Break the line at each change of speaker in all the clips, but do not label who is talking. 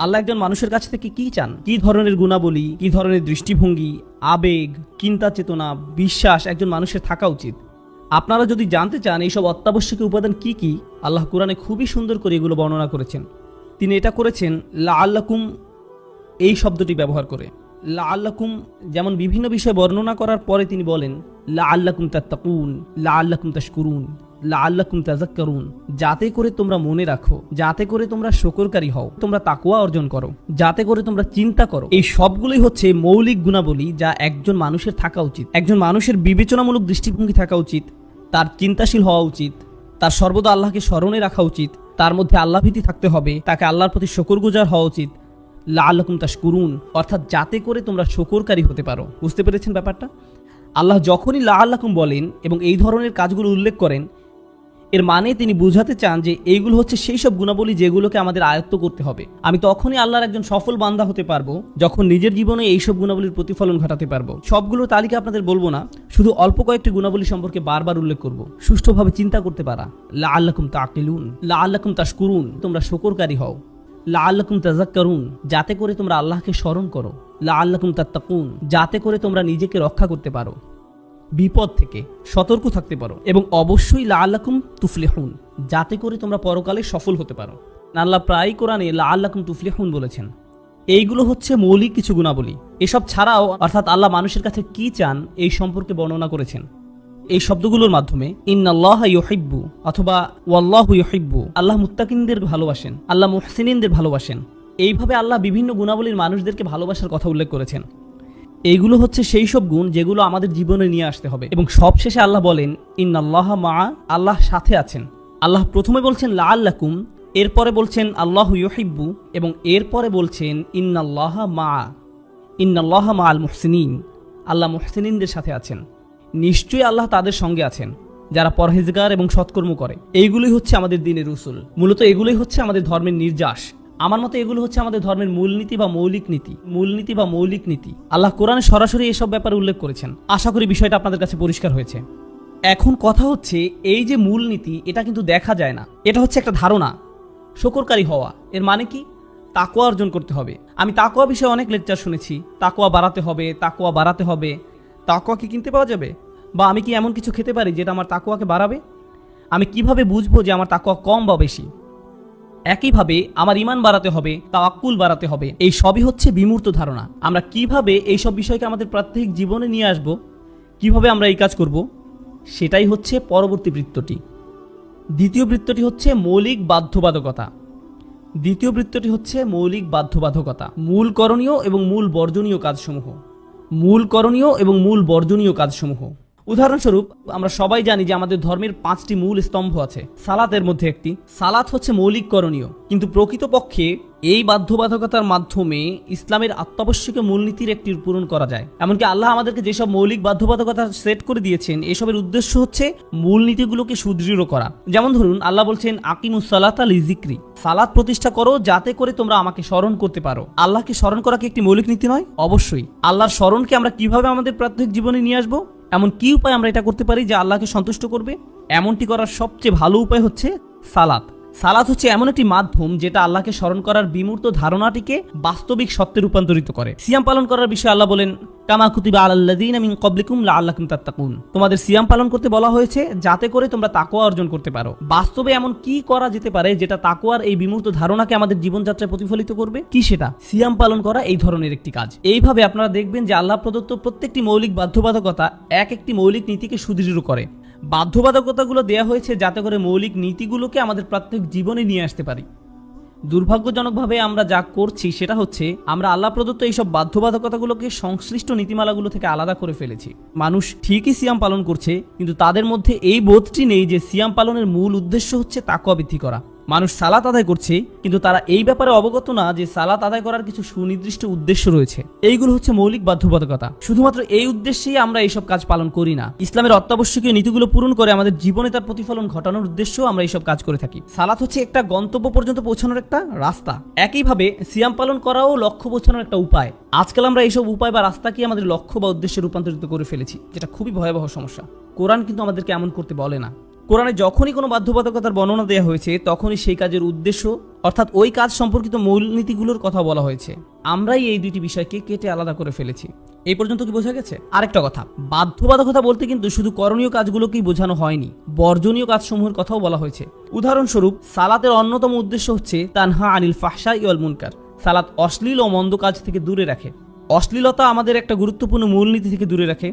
আল্লাহ একজন মানুষের কাছ থেকে কি চান? কি ধরনের গুণাবলী, কি ধরনের দৃষ্টিভঙ্গি, আবেগ, চিন্তা, চেতনা, বিশ্বাস একজন মানুষের থাকা উচিত? আপনারা যদি জানতে চান এইসব অত্যাবশ্যকীয় উপাদান কি কি, আল্লাহ কোরআনে খুবই সুন্দর করে এগুলো বর্ণনা করেছেন। তিনি এটা করেছেন লা আল্লাকুম এই শব্দটি ব্যবহার করে। লা আল্লাকুম যেমন বিভিন্ন বিষয় বর্ণনা করার পরে তিনি বলেন লা আল্লাকুম তাত্তাকুন লা আল্লাকুম তাশকুরুন। লা আল্লাকুম তাজাক্কারুন যাতে করে তোমরা মনে রাখো, যাতে করে তোমরা শকরকারী হও, তোমরা তাকুয়া অর্জন করো, যাতে করে তোমরা চিন্তা করো। এই সবগুলোই হচ্ছে মৌলিক গুণাবলী যা একজন মানুষের থাকা উচিত। একজন মানুষের বিবেচনামূলক দৃষ্টিভঙ্গি থাকা উচিত, তার চিন্তাশীল হওয়া উচিত, তার সর্বদা আল্লাহকে স্মরণে রাখা উচিত, তার মধ্যে আল্লাভীতি থাকতে হবে, তাকে আল্লাহর প্রতি শকরগুজার হওয়া উচিত। লা আল্লাকুম তাশকুরুন, অর্থাৎ যাতে করে তোমরা শকরকারী হতে পারো। বুঝতে পেরেছেন ব্যাপারটা? আল্লাহ যখনই লা আল্লাকুম বলেন এবং এই ধরনের কাজগুলো উল্লেখ করেন এর মানে তিনি বুঝাতে চান যে এইগুলো হচ্ছে সেই সব গুণাবলী যেগুলোকে আমাদের আয়ত্ত করতে হবে। আমি তখনই আল্লাহর একজন সফল বান্দা হতে পারব, যখন নিজের জীবনে এই সব গুণাবলীর প্রতিফলন ঘটাতে পারব। সবগুলোর তালিকা আপনাদের বলব না, শুধু অল্প কয়েকটি গুণাবলী সম্পর্কে বারবার উল্লেখ করব। সুষ্ঠুভাবে চিন্তা করতে পারা। লা আল্লাকুম তাকিলুন লা আল্লাকুম তাশকুরুন, তোমরা শকরকারী হও। লা আল্লাকুম তাজাক্কারুন যাতে করে তোমরা আল্লাহকে স্মরণ করো। লা আল্লাকুম তাত্তাকুন, যাতে করে তোমরা নিজেকে রক্ষা করতে পারো। বিপদ থেকে সতর্ক থাকতে পারো এবং অবশ্যই লা আল্লাকুম তুফলিহুন, যাতে করে তোমরা পরকালে সফল হতে পারো। আল্লাহ প্রায় কোরআনে লা আল্লাকুম তুফলিহুন বলেছেন। এইগুলো হচ্ছে মৌলিক কিছু গুণাবলী। এসব ছাড়াও অর্থাৎ আল্লাহ মানুষের কাছে কি চান এই সম্পর্কে বর্ণনা করেছেন। এই শব্দগুলোর মাধ্যমে ইন্নাল্লাহ ইউহিব্বু অথবা ওয়াল্লাহু ইউহিব্বু, আল্লাহ মুত্তাকিনদের ভালোবাসেন, আল্লাহ মুহসিনিনদের ভালোবাসেন। এইভাবে আল্লাহ বিভিন্ন গুণাবলীর মানুষদেরকে ভালোবাসার কথা উল্লেখ করেছেন। এইগুলো হচ্ছে সেই সব গুণ যেগুলো আমাদের জীবনে নিয়ে আসতে হবে। এবং সবশেষে আল্লাহ বলেন, ইন্নাল্লাহ মা আল্লাহ সাথে আছেন। আল্লাহ প্রথমে বলছেন লা আল্লাকুম এরপরে বলছেন, আল্লাহ ইউহিব্বু। এবং এরপরে বলছেন, ইন্নাল্লাহ মা ইন্নাল্লাহ মা আল মুহসিনিন। আল্লাহ মুহসিনিনদের সাথে আছেন। নিশ্চয়ই আল্লাহ তাদের সঙ্গে আছেন, যারা পরহেজগার এবং সৎকর্ম করে। এইগুলোই হচ্ছে আমাদের দিনের রসুল মূলত এগুলোই হচ্ছে আমাদের ধর্মের নির্যাস। আমার মতে এগুলো হচ্ছে আমাদের ধর্মের মূলনীতি বা মৌলিক নীতি। মূলনীতি বা মৌলিক নীতি। আল্লাহ কোরআনে সরাসরি এসব ব্যাপারে উল্লেখ করেছেন। আশা করি বিষয়টা আপনাদের কাছে পরিষ্কার হয়েছে। এখন কথা হচ্ছে, এই যে মূলনীতি, এটা কিন্তু দেখা যায় না। এটা হচ্ছে একটা ধারণা, শকরকারী হওয়া। এর মানে কি? তাকোয়া অর্জন করতে হবে। আমি তাকোয়া বিষয়ে অনেক লেকচার শুনেছি। তাকোয়া বাড়াতে হবে তাকোয়া বাড়াতে হবে। তাকোয়া কি কিনতে পাওয়া যাবে? বা আমি কি এমন কিছু খেতে পারি যেটা আমার তাকোয়াকে বাড়াবে? আমি কীভাবে বুঝব যে আমার তাকোয়া কম বা বেশি? একইভাবে আমার ইমান বাড়াতে হবে, তাওয়াক্কুল বাড়াতে হবে। এই সবই হচ্ছে বিমূর্ত ধারণা। আমরা কীভাবে এই সব বিষয়কে আমাদের প্রাত্যহিক জীবনে নিয়ে আসব, কীভাবে আমরা এই কাজ করব, সেটাই হচ্ছে পরবর্তী বৃত্তটি। দ্বিতীয় বৃত্তটি হচ্ছে মৌলিক বাধ্যবাধকতা। দ্বিতীয় বৃত্তটি হচ্ছে মৌলিক বাধ্যবাধকতা। মূল করণীয় এবং মূল বর্জনীয় কাজসমূহ। মূল করণীয় এবং মূল বর্জনীয় কাজসমূহ। উদাহরণস্বরূপ, আমরা সবাই জানি যে আমাদের ধর্মের পাঁচটি মূল স্তম্ভ আছে। সালাতের মধ্যে একটি। সালাত হচ্ছে মৌলিক করণীয়। কিন্তু প্রকৃতপক্ষে এই বাধ্যবাধকতার মাধ্যমে ইসলামের অত্যাবশ্যকীয় মূলনীতির একটি পূরণ করা যায়। এমনকি আল্লাহ আমাদেরকে যেসব মৌলিক বাধ্যবাধকতা সেট করে দিয়েছেন, এসবের উদ্দেশ্য হচ্ছে মূলনীতিগুলোকে সুদৃঢ় করা। যেমন ধরুন, আল্লাহ বলছেন আকিমুসালাত আল জিক্রি সালাত প্রতিষ্ঠা করো যাতে করে তোমরা আমাকে স্মরণ করতে পারো। আল্লাহকে স্মরণ করা কি একটি মৌলিক নীতি নয়? অবশ্যই। আল্লাহর স্মরণকে আমরা কীভাবে আমাদের প্রাত্যহিক জীবনে নিয়ে আসব? এমন কি উপায় আমরা এটা করতে পারি যে আল্লাহকে সন্তুষ্ট করবে? এমনটি করার সবচেয়ে ভালো উপায় হচ্ছে সালাত। সালাত হচ্ছে এমন একটি মাধ্যম যেটা আল্লাহকে স্মরণ করার বিমূর্ত ধারণাটিকে বাস্তবিক সত্যে রূপান্তরিত করে। সিয়াম পালন করার বিষয়ে আল্লাহ বলেন, কামা কুতিবা আলাল্লাযীন মিন ক্বাবলিকুম লাআল্লাকুম তাত্তাকুন। তোমাদের সিয়াম পালন করতে বলা হয়েছে যাতে করে তোমরা তাকওয়া অর্জন করতে পারো। বাস্তবে এমন কি করা যেতে পারে যেটা তাকওয়ার এই বিমূর্ত ধারণাকে আমাদের জীবনযাত্রায় প্রতিফলিত করবে? কি সেটা? সিয়াম পালন করা এই ধরনের একটি কাজ। এইভাবে আপনারা দেখবেন যে আল্লাহ প্রদত্ত প্রত্যেকটি মৌলিক বাধ্যবাধকতা এক একটি মৌলিক নীতিকে সুদৃঢ় করে। বাধ্যবাধকতাগুলো দেয়া হয়েছে যাতে করে মৌলিক নীতিগুলোকে আমাদের প্রাত্যহিক জীবনে নিয়ে আসতে পারি। দুর্ভাগ্যজনকভাবে আমরা যা করছি সেটা হচ্ছে, আমরা আল্লাহ প্রদত্ত এইসব বাধ্যবাধকতাগুলোকে সংশ্লিষ্ট নীতিমালাগুলো থেকে আলাদা করে ফেলেছি। মানুষ ঠিকই সিয়াম পালন করছে, কিন্তু তাদের মধ্যে এই বোধটি নেই যে সিয়াম পালনের মূল উদ্দেশ্য হচ্ছে তাকুয়া বৃদ্ধি করা। মানুষ সালাত আদায় করছে, কিন্তু তারা এই ব্যাপারে অবগত না যে সালাত আদায় করার কিছু সুনির্দিষ্ট উদ্দেশ্য রয়েছে। এইগুলো হচ্ছে মৌলিক বাধ্যবাধকতা। শুধুমাত্র এই উদ্দেশ্যেই আমরা এইসব কাজ পালন করি না। ইসলামের অত্যাবশ্যকীয় নীতিগুলো পূরণ করে আমাদের জীবনে তার প্রতিফলন ঘটানোর উদ্দেশ্যেও আমরা এইসব কাজ করে থাকি। সালাত হচ্ছে একটা গন্তব্য পর্যন্ত পৌঁছানোর একটা রাস্তা। একইভাবে সিয়াম পালন করাও লক্ষ্য পৌঁছানোর একটা উপায়। আজকাল আমরা এইসব উপায় বা রাস্তাকে আমাদের লক্ষ্য বা উদ্দেশ্যে রূপান্তরিত করে ফেলেছি, যেটা খুবই ভয়াবহ সমস্যা। কোরআন কিন্তু আমাদেরকে এমন করতে বলে না। কোরআনে যখনই কোনো বাধ্যবাধকতার বর্ণনা দেওয়া হয়েছে, তখনই সেই কাজের উদ্দেশ্য, অর্থাৎ ওই কাজ সম্পর্কিত মূলনীতিগুলোর কথা বলা হয়েছে। আমরাই এই দুটি বিষয়কে কেটে আলাদা করে ফেলেছি। এই পর্যন্ত কি বোঝা গেছে? আরেকটা কথা, বাধ্যবাধকতা বলতে কিন্তু শুধু করণীয় কাজগুলোকেই বোঝানো হয়নি, বর্জনীয় কাজসমূহের কথাও বলা হয়েছে। উদাহরণস্বরূপ, সালাতের অন্যতম উদ্দেশ্য হচ্ছে তানহা আনিল ফাহসা ইয়ল মুনকার। সালাত অশ্লীল ও মন্দ কাজ থেকে দূরে রাখে। অশ্লীলতা আমাদের একটা গুরুত্বপূর্ণ মূলনীতি থেকে দূরে রাখে।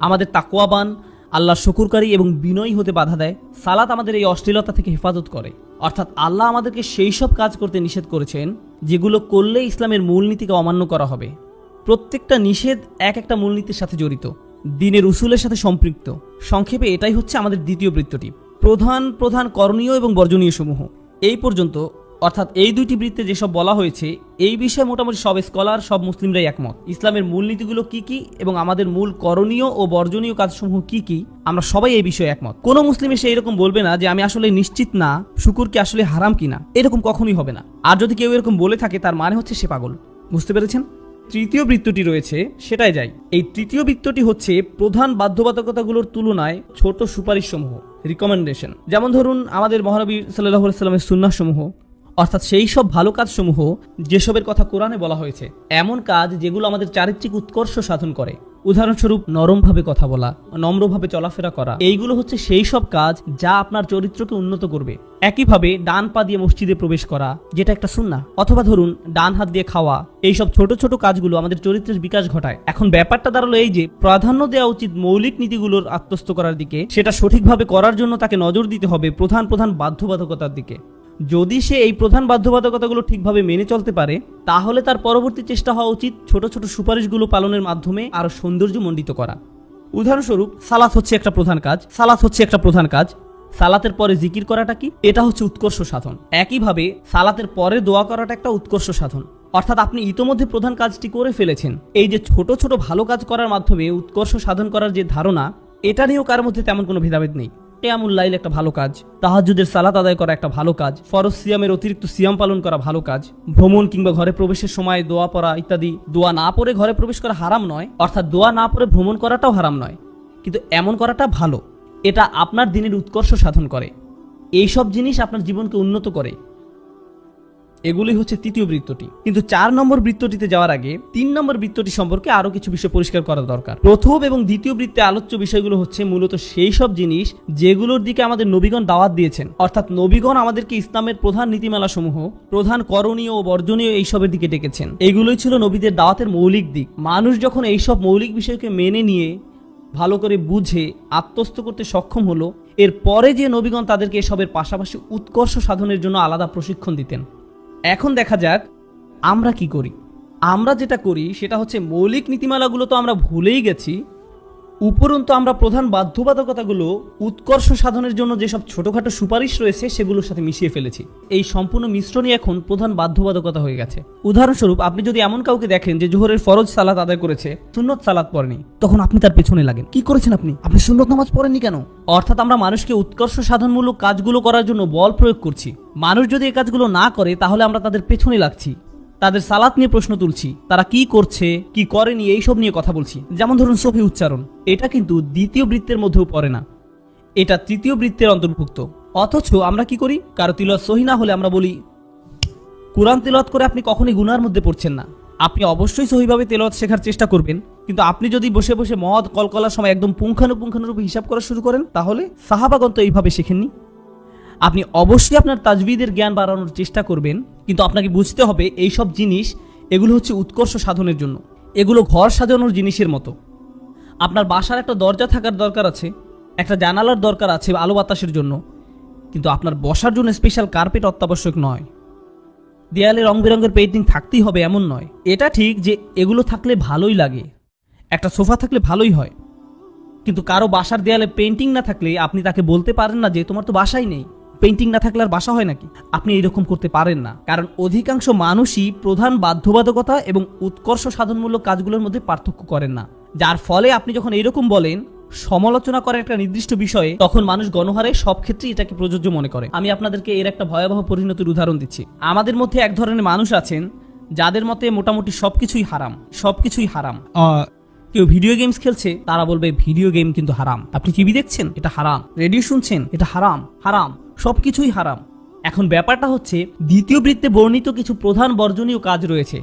আমাদের তাকোয়াবান আল্লাহ শকুরকারী এবং বিনয়ী হতে বাধা দেয়, সালাত আমাদের এই অশ্লীলতা থেকে হেফাজত করে। অর্থাৎ আল্লাহ আমাদেরকে সেই সব কাজ করতে নিষেধ করেছেন, যেগুলো করলে ইসলামের মূলনীতিকে অমান্য করা হবে। প্রত্যেকটা নিষেধ এক একটা মূলনীতির সাথে জড়িত, দিনের উসুলের সাথে সম্পৃক্ত। সংক্ষেপে এটাই হচ্ছে আমাদের দ্বিতীয় বৃত্তটি। প্রধান প্রধান করণীয় এবং বর্জনীয় সমূহ। এই পর্যন্ত অর্থাৎ এই দুইটি বৃত্তে যেসব বলা হয়েছে, এই বিষয়ে মোটামুটি সব স্কলার, সব মুসলিমরাই একমত। ইসলামের মূলনীতিগুলো কি কি এবং আমাদের মূল করণীয় ও বর্জনীয় কাজসমূহ কি কি, আমরা সবাই এই বিষয়ে একমত। কোনো মুসলিম এসে এরকম বলবে না যে, আমি আসলে নিশ্চিত না শুকুর কি আসলে হারাম কিনা। এরকম কখনোই হবে না। আর যদি কেউ এরকম বলে থাকে, তার মানে হচ্ছে সে পাগল। বুঝতে পেরেছেন? তৃতীয় বৃত্তটি রয়েছে, সেটাই যাই। এই তৃতীয় বৃত্তটি হচ্ছে প্রধান বাধ্যবাধকতাগুলোর তুলনায় ছোট সুপারিশ সমূহ রিকমেন্ডেশন যেমন ধরুন, আমাদের মহানবী সাল্লাহ সাল্লামের সুন্নাহ সমূহ অর্থাৎ সেই সব ভালো কাজসমূহ যেসবের কথা কোরআনে বলা হয়েছে, এমন কাজ যেগুলো আমাদের চারিত্রিক উৎকর্ষ সাধন করে। উদাহরণস্বরূপ নরমভাবে কথা বলা, নম্রভাবে চলাফেরা করা, এইগুলো হচ্ছে সেই সব কাজ যা আপনার চরিত্রকে উন্নত করবে। একইভাবে ডান পা দিয়ে মসজিদে প্রবেশ করা, যেটা একটা সুন্না অথবা ধরুন ডান হাত দিয়ে খাওয়া, এই সব ছোট ছোট কাজগুলো আমাদের চরিত্রের বিকাশ ঘটায়। এখন ব্যাপারটা দাঁড়াল এই যে, প্রাধান্য দেওয়া উচিত মৌলিক নীতিগুলোর আত্মস্থ করার দিকে, সেটা সঠিকভাবে করার জন্য তাকে নজর দিতে হবে প্রধান প্রধান বাধ্যবাধকতার দিকে। যদি সে এই প্রধান বাধ্যবাধকতাগুলো ঠিকভাবে মেনে চলতে পারে, তাহলে তার পরবর্তী চেষ্টা হওয়া উচিত ছোট ছোট সুপারিশগুলো পালনের মাধ্যমে আরও সৌন্দর্য মণ্ডিত করা। উদাহরণস্বরূপ, সালাত হচ্ছে একটা প্রধান কাজ। সালাত হচ্ছে একটা প্রধান কাজ। সালাতের পরে জিকির করাটা কি? এটা হচ্ছে উৎকর্ষ সাধন। একইভাবে, সালাতের পরে দোয়া করাটা একটা উৎকর্ষ সাধন। অর্থাৎ আপনি ইতোমধ্যে প্রধান কাজটি করে ফেলেছেন। এই যে ছোট ছোট ভালো কাজ করার মাধ্যমে উৎকর্ষ সাধন করার যে ধারণা, এটা নিয়েও কার মধ্যে তেমন কোনো ভেদাভেদ নেই। কেয়ামুল্লাইল একটা ভালো কাজ তাহাজুদের সালাত আদায় করা একটা ভালো কাজ, ফরজ সিয়ামের অতিরিক্ত সিয়াম পালন করা ভালো কাজ, ভ্রমণ কিংবা ঘরে প্রবেশের সময় দোয়া পড়া ইত্যাদি। দোয়া না পড়ে ঘরে প্রবেশ করা হারাম নয়, অর্থাৎ দোয়া না পড়ে ভ্রমণ করাটাও হারাম নয়, কিন্তু এমন করাটা ভালো। এটা আপনার দিনের উৎকর্ষ সাধন করে। এইসব জিনিস আপনার জীবনকে উন্নত করে। এগুলি হচ্ছে তৃতীয় বৃত্তটি। কিন্তু চার নম্বর বৃত্তটিতে যাওয়ার আগে তিন নম্বর বৃত্তটি সম্পর্কে আরও কিছু বিষয় পরিষ্কার করা দরকার। প্রথম এবং দ্বিতীয় বৃত্তে আলোচ্য বিষয়গুলো হচ্ছে মূলত সেই সব জিনিস যেগুলোর দিকে আমাদের নবীগণ দাওয়াত দিয়েছেন। অর্থাৎ নবীগণ আমাদেরকে ইসলামের প্রধান নীতিমালা সমূহ প্রধান করণীয় ও বর্জনীয় এইসবের দিকে ডেকেছেন। এগুলোই ছিল নবীদের দাওয়াতের মৌলিক দিক। মানুষ যখন এইসব মৌলিক বিষয়কে মেনে নিয়ে, ভালো করে বুঝে, আত্মস্থ করতে সক্ষম হলো, এরপরে যে নবীগণ তাদেরকে এসবের পাশাপাশি উৎকর্ষ সাধনের জন্য আলাদা প্রশিক্ষণ দিতেন। এখন দেখা যাক আমরা কি করি। আমরা যেটা করি, সেটা হচ্ছে মৌলিক নীতিমালাগুলো তো আমরা ভুলেই গেছি। উপরন্তু আমরা প্রধান বাধ্যবাধকতাগুলো উৎকর্ষ সাধনের জন্য যেসব ছোটখাটো সুপারিশ রয়েছে সেগুলোর সাথে মিশিয়ে ফেলেছি। এই সম্পূর্ণ মিশ্রণই এখন প্রধান বাধ্যবাধকতা হয়ে গেছে। উদাহরণস্বরূপ আপনি যদি এমন কাউকে দেখেন যে জোহরের ফরজ সালাত আদায় করেছে সুন্নত সালাত পড়েনি তখন আপনি তার পেছনে লাগেন। কি করেছেন আপনি? আপনি সুন্নত নামাজ পড়েননি কেন? অর্থাৎ আমরা মানুষকে উৎকর্ষ সাধনমূলক কাজগুলো করার জন্য বল প্রয়োগ করছি। মানুষ যদি এই কাজগুলো না করে তাহলে আমরা তাদের পেছনে লাগছি। তাদের সালাত নিয়ে প্রশ্ন তুলছি। তারা কি করছে, কি করেনি, এইসব নিয়ে কথা বলছি। যেমন ধরুন সফি উচ্চারণ। এটা কিন্তু দ্বিতীয় বৃত্তের মধ্যেও পড়ে না। এটা তৃতীয় বৃত্তের অন্তর্ভুক্ত। অথচ আমরা কি করি? কারও তিলত সহি না হলে আমরা বলি, কোরআন তেলত করে আপনি কখনই গুনার মধ্যে পড়ছেন না। আপনি অবশ্যই সহিভাবে তেলত শেখার চেষ্টা করবেন। কিন্তু আপনি যদি বসে বসে মদ, কলকলার সময় একদম পুঙ্খানুপুঙ্খানুরূপে হিসাব করা শুরু করেন, তাহলে সাহাবাগন তো এইভাবে শেখেননি। আপনি অবশ্যই আপনার তাজবিদের জ্ঞান বাড়ানোর চেষ্টা করবেন, কিন্তু আপনাকে বুঝতে হবে এই সব জিনিস, এগুলো হচ্ছে উৎকর্ষ সাধনের জন্য। এগুলো ঘর সাজানোর জিনিসের মতো। আপনার বাসার একটা দরজা থাকার দরকার আছে, একটা জানালার দরকার আছে আলো বাতাসের জন্য, কিন্তু আপনার বসার জন্য স্পেশাল কার্পেট অত্যাবশ্যক নয়। দেয়ালে রং বেরঙের পেন্টিং থাকতেই হবে এমন নয়। এটা ঠিক যে এগুলো থাকলে ভালোই লাগে। একটা সোফা থাকলে ভালোই হয়। কিন্তু কারও বাসার দেয়ালে পেন্টিং না থাকলে আপনি তাকে বলতে পারেন না যে তোমার তো বাসাই নেই। পেন্টিং না থাকলে আর বাসা হয় নাকি? আপনি এরকম করতে পারেন না। কারণ অধিকাংশ মানুষই প্রধান বাধ্যবাধকতা এবং উৎকর্ষ সাধনমূলক কাজগুলোর মধ্যে পার্থক্য করেন না। যার ফলে আপনি যখন এরকম বলেন, সমালোচনা করেন একটা নির্দিষ্ট বিষয়ে, তখন মানুষ গণহারে সব ক্ষেত্রে এটাকে প্রযোজ্য মনে করে। আমি আপনাদেরকে এর একটা ভয়াবহ পরিণতির উদাহরণ দিচ্ছি। আমাদের মধ্যে এক ধরনের মানুষ আছেন, যাদের মতে মোটামুটি সবকিছুই হারাম সবকিছুই হারাম। কেউ ভিডিও গেমস খেলছে, তারা বলবে, ভিডিও গেম কিন্তু হারাম। আপনি টিভি দেখছেন? এটা হারাম। রেডিও শুনছেন? এটা হারাম। হারাম। সবকিছুই হারাম। এখন ব্যাপারটা হচ্ছে, দ্বিতীয় বৃত্তে বর্ণিত কিছু প্রধান বর্জনীয় কাজ রয়েছে,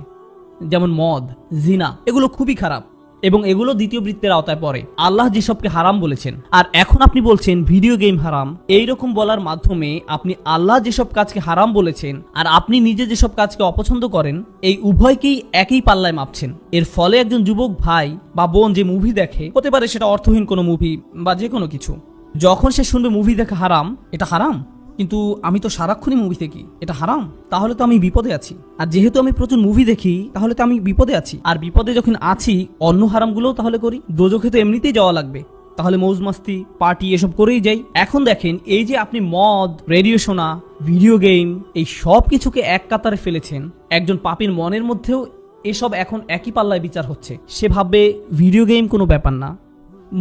যেমন মদ, জিনা, এগুলো খুবই খারাপ, এবং এগুলো দ্বিতীয় বৃত্তের আওতায় পড়ে। আল্লাহ যেসবকে হারাম বলেছেন। আর এখন আপনি বলছেন, ভিডিও গেম হারাম। এই রকম বলার মাধ্যমে আপনি আল্লাহ যেসব কাজকে হারাম বলেছেন, আর আপনি নিজে যেসব কাজকে অপছন্দ করেন, এই উভয়কেই একই পাল্লায় মাপছেন। এর ফলে একজন যুবক ভাই বা বোন যে মুভি দেখে, হতে পারে সেটা অর্থহীন কোনো মুভি বা যে কোনো কিছু। যখন সে শুনবে মুভি দেখা হারাম, এটা হারাম। কিন্তু আমি তো সারাক্ষণই মুভি দেখি, এটা হারাম। তাহলে তো আমি বিপদে আছি। আর যেহেতু আমি প্রচুর মুভি দেখি, তাহলে তো আমি বিপদে আছি। আর বিপদে যখন আছি, অন্য হারামগুলোও তাহলে করি। দোজখে তো এমনিতেই যাওয়া লাগবে। তাহলে মৌজ মাস্তি পার্টি এসব করেই যাই। এখন দেখেন, এই যে আপনি মদ রেডিও শোনা ভিডিও গেম এই সব কিছুকে এক কাতারে ফেলেছেন। একজন পাপীর মনের মধ্যেও এসব এখন একই পাল্লায় বিচার হচ্ছে। সে ভাববে ভিডিও গেম কোনো ব্যাপার না।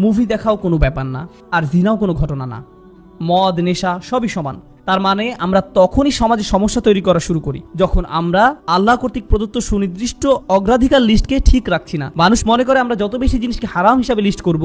মুভি দেখাও কোনো ব্যাপার না, আর জিনাও কোনো ঘটনা না। মদ, নেশা, সবই সমান। তার মানে আমরা তখনই সমাজে সমস্যা তৈরি করা শুরু করি, যখন আমরা আল্লাহ কর্তৃক প্রদত্ত সুনির্দিষ্ট অগ্রাধিকার লিস্টকে ঠিক রাখছি না। মানুষ মনে করে আমরা যত বেশি জিনিসকে হারাম হিসাবে লিস্ট করব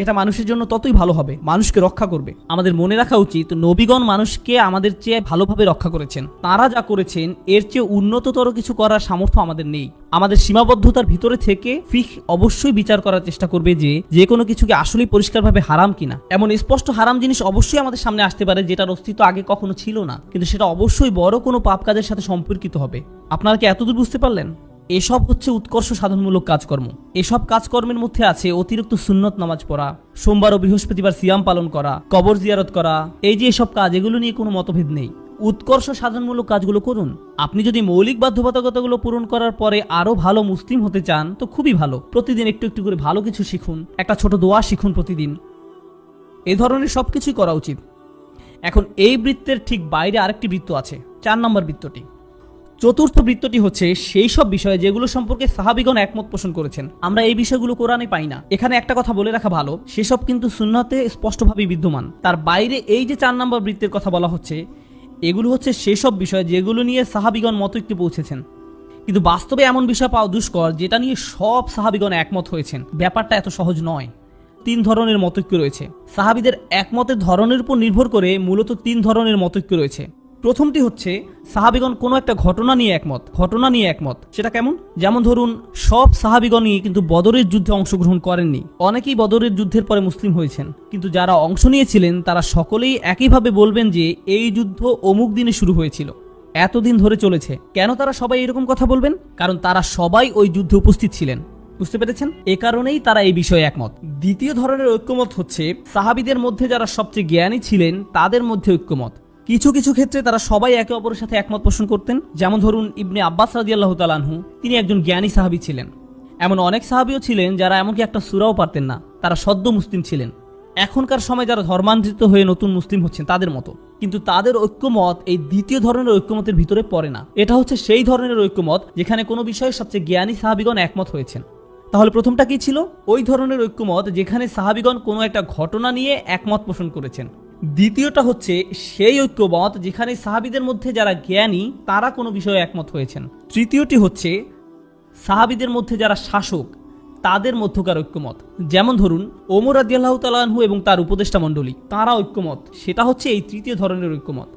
এটা মানুষের জন্য ততই ভালো হবে, মানুষকে রক্ষা করবে। আমাদের মনে রাখা উচিত, নবীগণ মানুষকে আমাদের চেয়ে ভালোভাবে রক্ষা করেছেন। তারা যা করেছেন, এর চেয়ে উন্নততর কিছু করার সামর্থ্য আমাদের নেই। আমাদের সীমাবদ্ধতার ভিতরে থেকে ফিক অবশ্যই বিচার করার চেষ্টা করবে যে যে কোনো কিছুকে আসলেই পরিষ্কারভাবে হারাম কিনা। এমন স্পষ্ট হারাম জিনিস অবশ্যই আমাদের সামনে আসতে পারে, যেটার অস্তিত্ব আগে কখনো ছিল না। কিন্তু সেটা অবশ্যই বড় কোনো পাপ কাজের সাথে সম্পর্কিত হবে। আপনারা কি এতদূর বুঝতে পারলেন? এসব হচ্ছে উৎকর্ষ সাধনমূলক কাজকর্ম। এসব কাজকর্মের মধ্যে আছে অতিরিক্ত সুন্নত নামাজ পড়া, সোমবার ও বৃহস্পতিবার সিয়াম পালন করা, কবর জিয়ারত করা। এই যে এসব কাজ, এগুলো নিয়ে কোনো মতভেদ নেই। উৎকর্ষ সাধনমূলক কাজগুলো করুন। আপনি যদি মৌলিক বাধ্যবাধকতাগুলো পূরণ করার পরে আরও ভালো মুসলিম হতে চান, তো খুবই ভালো। প্রতিদিন একটু একটু করে ভালো কিছু শিখুন। একটা ছোট দোয়া শিখুন প্রতিদিন। এ ধরনের সবকিছুই করা উচিত। এখন এই বৃত্তের ঠিক বাইরে আরেকটি বৃত্ত আছে। চার নম্বর বৃত্তটি। চতুর্থ বৃত্তটি হচ্ছে সেই সব বিষয় যেগুলো সম্পর্কে সাহাবিগণ একমত পোষণ করেছেন। আমরা এই বিষয়গুলো কোরআনে পাই না। এখানে একটা কথা বলে রাখা ভালো, সেসব কিন্তু সুন্নাতে স্পষ্টভাবে বিদ্যমান। তার বাইরে এই যে চার নম্বর বৃত্তের কথা বলা হচ্ছে, এগুলো হচ্ছে সেসব বিষয় যেগুলো নিয়ে সাহাবিগণ মতৈক্যে পৌঁছেছেন। কিন্তু বাস্তবে এমন বিষয় পাওয়া দুষ্কর, যেটা নিয়ে সব সাহাবিগণ একমত হয়েছেন। ব্যাপারটা এত সহজ নয়। তিন ধরনের মতৈক্য রয়েছে। সাহাবিদের একমতের ধরনের উপর নির্ভর করে মূলত তিন ধরনের মতৈক্য রয়েছে। প্রথমটি হচ্ছে, সাহাবিগণ কোনো একটা ঘটনা নিয়ে একমত। ঘটনা নিয়ে একমত। সেটা কেমন? যেমন ধরুন, সব সাহাবিগণই কিন্তু বদরের যুদ্ধে অংশগ্রহণ করেননি। অনেকেই বদরের যুদ্ধের পরে মুসলিম হয়েছেন। কিন্তু যারা অংশ নিয়েছিলেন, তারা সকলেই একইভাবে বলবেন যে, এই যুদ্ধ অমুক দিনে শুরু হয়েছিল। এতদিন ধরে চলেছে। কেন তারা সবাই এরকম কথা বলবেন? কারণ তারা সবাই ওই যুদ্ধে উপস্থিত ছিলেন। বুঝতে পেরেছেন? এ কারণেই তারা এই বিষয়ে একমত। দ্বিতীয় ধরনের ঐক্যমত হচ্ছে, সাহাবিদের মধ্যে যারা সবচেয়ে জ্ঞানী ছিলেন, তাদের মধ্যে ঐক্যমত। কিছু কিছু ক্ষেত্রে তারা সবাই একে অপরের সাথে একমত পোষণ করতেন। যেমন ধরুন, ইবনে আব্বাস রাদিয়াল্লাহু তালানহু তিনি একজন জ্ঞানী সাহাবী ছিলেন। এমন অনেক সাহাবিও ছিলেন যারা এমনকি একটা সুরাও পারতেন না। তারা সদ্য মুসলিম ছিলেন। এখনকার সময় যারা ধর্মান্তরিত হয়ে নতুন মুসলিম হচ্ছেন, তাদের মতো। কিন্তু তাদের ঐক্যমত এই দ্বিতীয় ধরনের ঐক্যমতের ভিতরে পড়ে না। এটা হচ্ছে সেই ধরনের ঐক্যমত যেখানে কোনো বিষয়ে সবচেয়ে জ্ঞানী সাহাবিগণ একমত হয়েছেন। তাহলে প্রথমটা কি ছিল? ওই ধরনের ঐক্যমত যেখানে সাহাবিগণ কোনো একটা ঘটনা নিয়ে একমত পোষণ করেছেন। দ্বিতীয়টা হচ্ছে সেই ঐক্যমত যেখানে সাহাবিদের মধ্যে যারা জ্ঞানী, তারা কোনো বিষয়ে একমত হয়েছেন। তৃতীয়টি হচ্ছে সাহাবিদের মধ্যে যারা শাসক, তাদের মধ্যকার ঐক্যমত। যেমন ধরুন, ওমর আদিয়াল্লাহ তালাহু এবং তার উপদেষ্টা মণ্ডলী, তারা ঐক্যমত। সেটা হচ্ছে এই তৃতীয় ধরনের ঐক্যমত।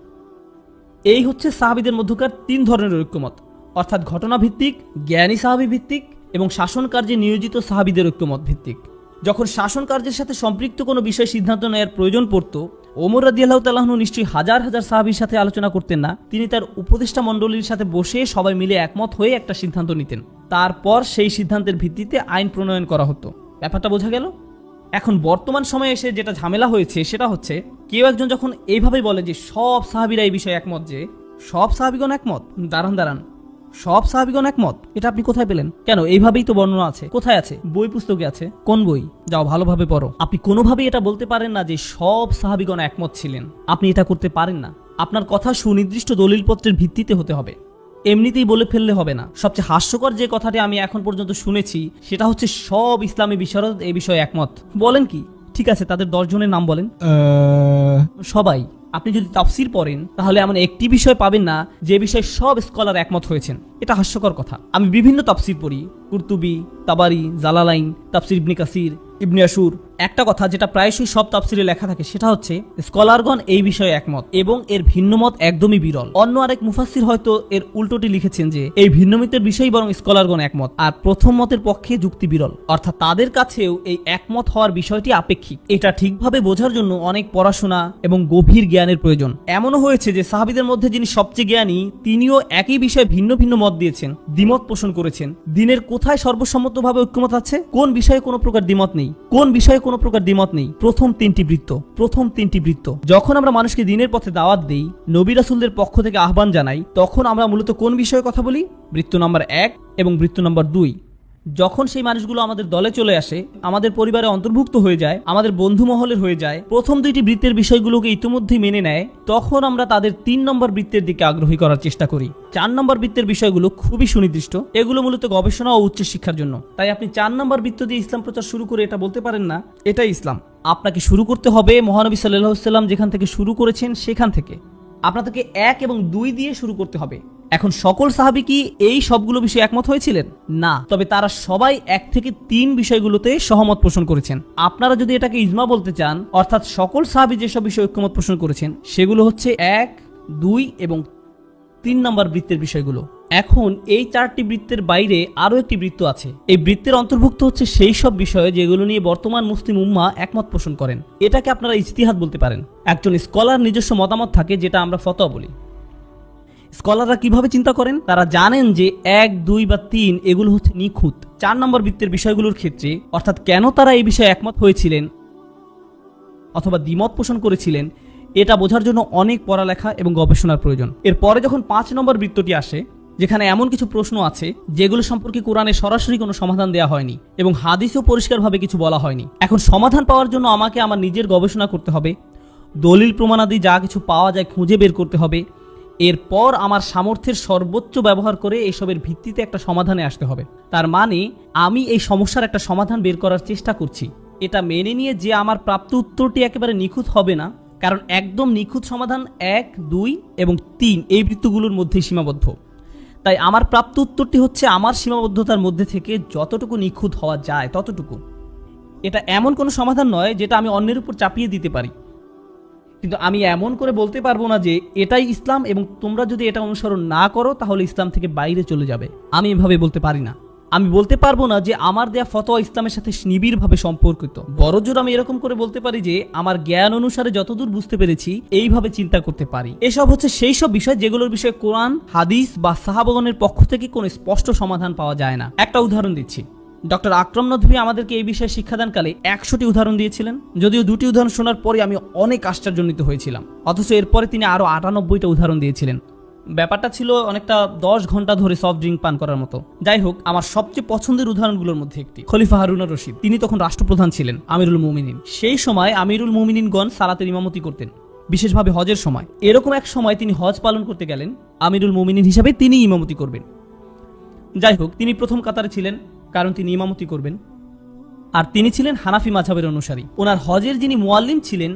এই হচ্ছে সাহাবিদের মধ্যকার তিন ধরনের ঐক্যমত। অর্থাৎ ঘটনাভিত্তিক, জ্ঞানী সাহাবি ভিত্তিক এবং শাসন কার্যে নিয়োজিত সাহাবিদের ঐক্যমত ভিত্তিক। যখন শাসন কার্যের সাথে সম্পৃক্ত কোনো বিষয় সিদ্ধান্ত নেওয়ার প্রয়োজন পড়তো ওমর রাদিয়াল্লাহ তাল্লাহনু নিশ্চয়ই হাজার হাজার সাহাবির সাথে আলোচনা করতেন না। তিনি তার উপদেষ্টা মণ্ডলীর সাথে বসে সবাই মিলে একমত হয়ে একটা সিদ্ধান্ত নিতেন। তারপর সেই সিদ্ধান্তের ভিত্তিতে আইন প্রণয়ন করা হতো। ব্যাপারটা বোঝা গেল? এখন বর্তমান সময়ে এসে যেটা ঝামেলা হয়েছে সেটা হচ্ছে, কেউ একজন যখন এইভাবেই বলে যে সব সাহাবিরা এই বিষয়ে একমত যে, সব সাহাবিগণ একমত? দাঁড়ান দাঁড়ান। সব সাহাবিগণ একমত? এটা আপনি কোথায় পেলেন? কেন? এইভাবেই তো বর্ণনা আছে। কোথায় আছে? বই পুস্তকে আছে। কোন বই? যাও ভালোভাবে পড়ো। আপনি কোনোভাবেই এটা বলতে পারেন না যে সব সাহাবিগণ একমত ছিলেন। আপনি এটা করতে পারেন না। আপনার কথা সুনির্দিষ্ট দলিলপত্রের ভিত্তিতে হতে হবে। এমনিতেই বলে ফেললে হবে না। সবচেয়ে হাস্যকর যে কথাটি আমি এখন পর্যন্ত শুনেছি সেটা হচ্ছে সব ইসলামী বিশারদ এই বিষয়ে একমত। বলেন কি? ঠিক আছে তাদের দশ জনের নাম বলেন। সবাই। আপনি যদি তাফসির পড়েন, তাহলে এমন একটি বিষয় পাবেন না, যে বিষয়ে সব স্কলার একমত হয়েছেন। এটা হাস্যকর কথা। আমি বিভিন্ন তাফসির পড়ি। কুর্তুবি, তাবারি, জালালাইন, তাফসির ইবনে কাসির, ইবনে আসুর একটা কথা যেটা প্রায়শই সব তাফসিরে লেখা থাকে, সেটা হচ্ছে, স্কলারগণ এই বিষয়ে একমত এবং এর ভিন্নমত একদমই বিরল। অন্য আরেক মুফাসির হয়তো এর উল্টোটি লিখেছেন যে, এই ভিন্নমতের বিষয়ই বরং স্কলারগণ একমত, আর প্রথম মতের পক্ষে যুক্তি বিরল। অর্থাৎ তাদের কাছেও এই একমত হওয়ার বিষয়টি আপেক্ষিক। এটা ঠিকভাবে বোঝার জন্য অনেক পড়াশোনা এবং গভীর জ্ঞানের প্রয়োজন। এমনও হয়েছে যে, সাহাবিদের মধ্যে যিনি সবচেয়ে জ্ঞানী, তিনিও একই বিষয়ে ভিন্ন ভিন্ন মত দিয়েছেন, দ্বিমত পোষণ করেছেন। দিনের কোথায় সর্বসম্মতভাবে ঐক্যমত আছে? কোন বিষয়ে কোনো প্রকার দ্বিমত নেই? কোন বিষয়ে প্রকার দ্বিমত নেই। প্রথম তিনটি বৃত্ত, প্রথম তিনটি বৃত্ত। যখন আমরা মানুষকে দিনের পথে দাওয়াত দিই, নবী রাসুলদের পক্ষ থেকে আহ্বান জানাই, তখন আমরা মূলত কোন বিষয়ে কথা বলি? বৃত্ত নম্বর এক এবং বৃত্ত নম্বর দুই। যখন সেই মানুষগুলো আমাদের দলে চলে আসে, আমাদের পরিবারে অন্তর্ভুক্ত হয়ে যায়, আমাদের বন্ধু মহলের হয়ে যায়, প্রথম দুইটি বৃত্তের বিষয়গুলোকে ইতিমধ্যেই মেনে নেয়, তখন আমরা তাদের তিন নম্বর বৃত্তের দিকে আগ্রহী করার চেষ্টা করি। চার নম্বর বৃত্তের বিষয়গুলো খুবই সুনির্দিষ্ট। এগুলো মূলত গবেষণা ও উচ্চ শিক্ষার জন্য। তাই আপনি চার নম্বর বৃত্ত দিয়ে ইসলাম প্রচার শুরু করে এটা বলতে পারেন না, এটাই ইসলাম। আপনাকে শুরু করতে হবে মহানবী সাল্লাহ সাল্লাম যেখান থেকে শুরু করেছেন সেখান থেকে। আপনাদেরকে এক এবং দুই দিয়ে শুরু করতে হবে। এখন সকল সাহাবি কি এই সবগুলো বিষয়ে একমত হয়েছিলেন? না। তবে তারা সবাই এক থেকে তিন বিষয়গুলোতে সহমত পোষণ করেছেন। আপনারা যদি এটাকে ইজমা বলতে চান, অর্থাৎ সকল সাহাবি যেসব বিষয়ে ঐক্যমত পোষণ করেছেন, সেগুলো হচ্ছে এক, দুই এবং তিন নম্বর বৃত্তের বিষয়গুলো। এখন এই চারটি বৃত্তের বাইরে আরও একটি বৃত্ত আছে। এই বৃত্তের অন্তর্ভুক্ত হচ্ছে সেই সব বিষয় যেগুলো নিয়ে বর্তমান মুসলিম উম্মা একমত পোষণ করেন। এটাকে আপনারা ইজতিহাদ বলতে পারেন। একজন স্কলার নিজস্ব মতামত থাকে, যেটা আমরা ফতোয়া বলি। স্কলাররা কীভাবে চিন্তা করেন? তারা জানেন যে এক, দুই বা তিন এগুলো হচ্ছে নিখুঁত। চার নম্বর বৃত্তের বিষয়গুলোর ক্ষেত্রে, অর্থাৎ কেন তারা এই বিষয়ে একমত হয়েছিলেন অথবা দ্বিমত পোষণ করেছিলেন, এটা বোঝার জন্য অনেক পড়ালেখা এবং গবেষণার প্রয়োজন। এরপরে যখন পাঁচ নম্বর বৃত্তটি আসে, যেখানে এমন কিছু প্রশ্ন আছে, যেগুলো সম্পর্কে কোরআনে সরাসরি কোনো সমাধান দেওয়া হয়নি এবং হাদিসও পরিষ্কারভাবে কিছু বলা হয়নি। এখন সমাধান পাওয়ার জন্য আমাকে আমার নিজের গবেষণা করতে হবে, দলিল প্রমাণাদি যা কিছু পাওয়া যায় খুঁজে বের করতে হবে এরপর আমার সামর্থ্যের সর্বোচ্চ ব্যবহার করে এসবের ভিত্তিতে একটা সমাধানে আসতে হবে। তার মানে আমি এই সমস্যার একটা সমাধান বের করার চেষ্টা করছি। এটা মেনে নিয়ে যে আমার প্রাপ্ত উত্তরটি একেবারে নিখুঁত হবে না, কারণ একদম নিখুঁত সমাধান এক, দুই এবং তিন এই বৃত্তগুলোর মধ্যেই সীমাবদ্ধ। তাই আমার প্রাপ্ত উত্তরটি হচ্ছে আমার সীমাবদ্ধতার মধ্যে থেকে যতটুকু নিখুঁত হওয়া যায় ততটুকু। এটা এমন কোনো সমাধান নয় যেটা আমি অন্যের উপর চাপিয়ে দিতে পারি। কিন্তু আমি এমন করে বলতে পারব না যে এটাই ইসলাম এবং তোমরা যদি এটা অনুসরণ না করো, তাহলে ইসলাম থেকে বাইরে চলে যাবে। আমি এভাবে বলতে পারি না। আমি বলতে পারব না যে আমার দেয়া ফতোয়া ইসলামের সাথে নিবিড়ভাবে সম্পর্কিত। বড়জোর আমি এরকম করে বলতে পারি যে আমার জ্ঞান অনুসারে যতদূর বুঝতে পেরেছি, এইভাবে চিন্তা করতে পারি। এসব হচ্ছে সেই সব বিষয় যেগুলোর বিষয়ে কোরআন, হাদিস বা সাহাবগণের পক্ষ থেকে কোনো স্পষ্ট সমাধান পাওয়া যায় না। একটা উদাহরণ দিচ্ছি। ডক্টর আকরম নদভী আমাদেরকে এই বিষয়ে শিক্ষাদানকালে একশোটি উদাহরণ দিয়েছিলেন। যদিও দুটি উদাহরণ শোনার পরে আমি অনেক আশ্চর্যজনিত হয়েছিলাম। অথচ এরপরে তিনি আরও আটানব্বইটা উদাহরণ দিয়েছিলেন। ব্যাপারটা ছিল অনেকটা দশ ঘণ্টা ধরে সফট ড্রিঙ্ক পান করার মতো। যাই হোক, আমার সবচেয়ে পছন্দের উদাহরণগুলোর মধ্যে একটি। খলিফা হারুনা রশিদ, তিনি তখন রাষ্ট্রপ্রধান ছিলেন, আমিরুল মুমিনিন। সেই সময় আমিরুল মুমিনিনগণ সালাতের ইমামতি করতেন, বিশেষভাবে হজের সময়। এরকম এক সময় তিনি হজ পালন করতে গেলেন, আমিরুল মুমিনিন হিসাবে তিনি ইমামতি করবেন। যাই হোক, তিনি প্রথম কাতারে ছিলেন কারণ তিনি ইমামতি করবেন। আর তিনি ছিলেন হানাফি মাঝাবের অনুসারী। ওনার হজের যিনি মোয়াল্লিম ছিলেন,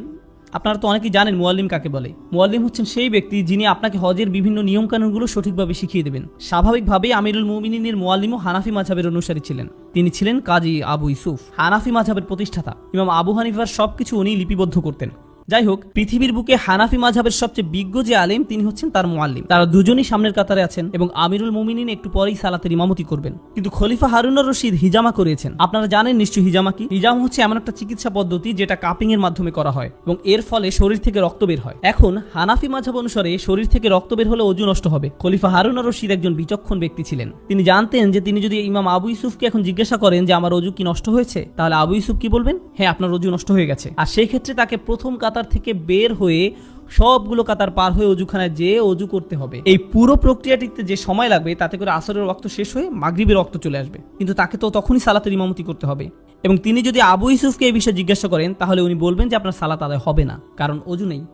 আপনারা তো অনেকেই জানেন মোয়াল্লিম কাকে বলে। মোয়াল্লিম হচ্ছেন সেই ব্যক্তি যিনি আপনাকে হজের বিভিন্ন নিয়মকানুনগুলো সঠিকভাবে শিখিয়ে দেবেন। স্বাভাবিকভাবেই আমিরুল মুমিনিনের মোয়াল্লিমও হানাফি মাঝাবের অনুসারী ছিলেন। তিনি ছিলেন কাজী আবু ইসুফ হানাফি মাঝাবের প্রতিষ্ঠাতা। ইমাম আবু হানিফার সবকিছু উনি লিপিবদ্ধ করতেন। যাই হোক পৃথিবীর বুকে হানাফি মাঝাবের সবচেয়ে বিজ্ঞ যে আলেম, তিনি হচ্ছেন তার মোয়াল্লিম তারা দুজনই সামনের কাতারে আছেন এবং আমিরুল মুমিনিন একটু পরেই সালাতের ইমামতি করবেন। কিন্তু খলিফা হারুনুর রশিদ হিজামা করেছেন। আপনারা জানেন নিশ্চয়ই হিজামা কি? হিজামা হচ্ছে এমন একটা চিকিৎসা পদ্ধতি যেটা কাপিং এর মাধ্যমে করা হয় এবং এর ফলে শরীর থেকে রক্ত বের হয়। এখন হানাফি মাঝাব অনুসারে শরীর থেকে রক্ত বের হলে অজু নষ্ট হবে। খলিফা হারুনুর রশিদ একজন বিচক্ষণ ব্যক্তি ছিলেন। তিনি জানতেন যে তিনি যদি ইমাম আবু ইউসুফকে এখন জিজ্ঞাসা করেন যে, আমার অজু কি নষ্ট হয়েছে? তাহলে আবু ইউসুফ কি বলবেন? হ্যাঁ আপনার অজু নষ্ট হয়ে গেছে। আর সেই ক্ষেত্রে তাকে প্রথম কাতার থেকে বের হয়ে সবগুলো কাতার পার হয়ে অজুখানায় যেয়ে অজু করতে হবে। এই পুরো প্রক্রিয়াটিতে যে সময় লাগবে, তাতে করে আসরের রক্ত শেষ হয়ে মাগরীবের রক্ত চলে আসবে। কিন্তু তাকে তো তখনই সালাতের ইমামতি করতে হবে। এবং তিনি যদি আবু ইউসুফকে এই বিষয়ে জিজ্ঞাসা করেন, তাহলে উনি বলবেন যে আপনার সালাত আদায় হবে না, কারণ অজু নেই।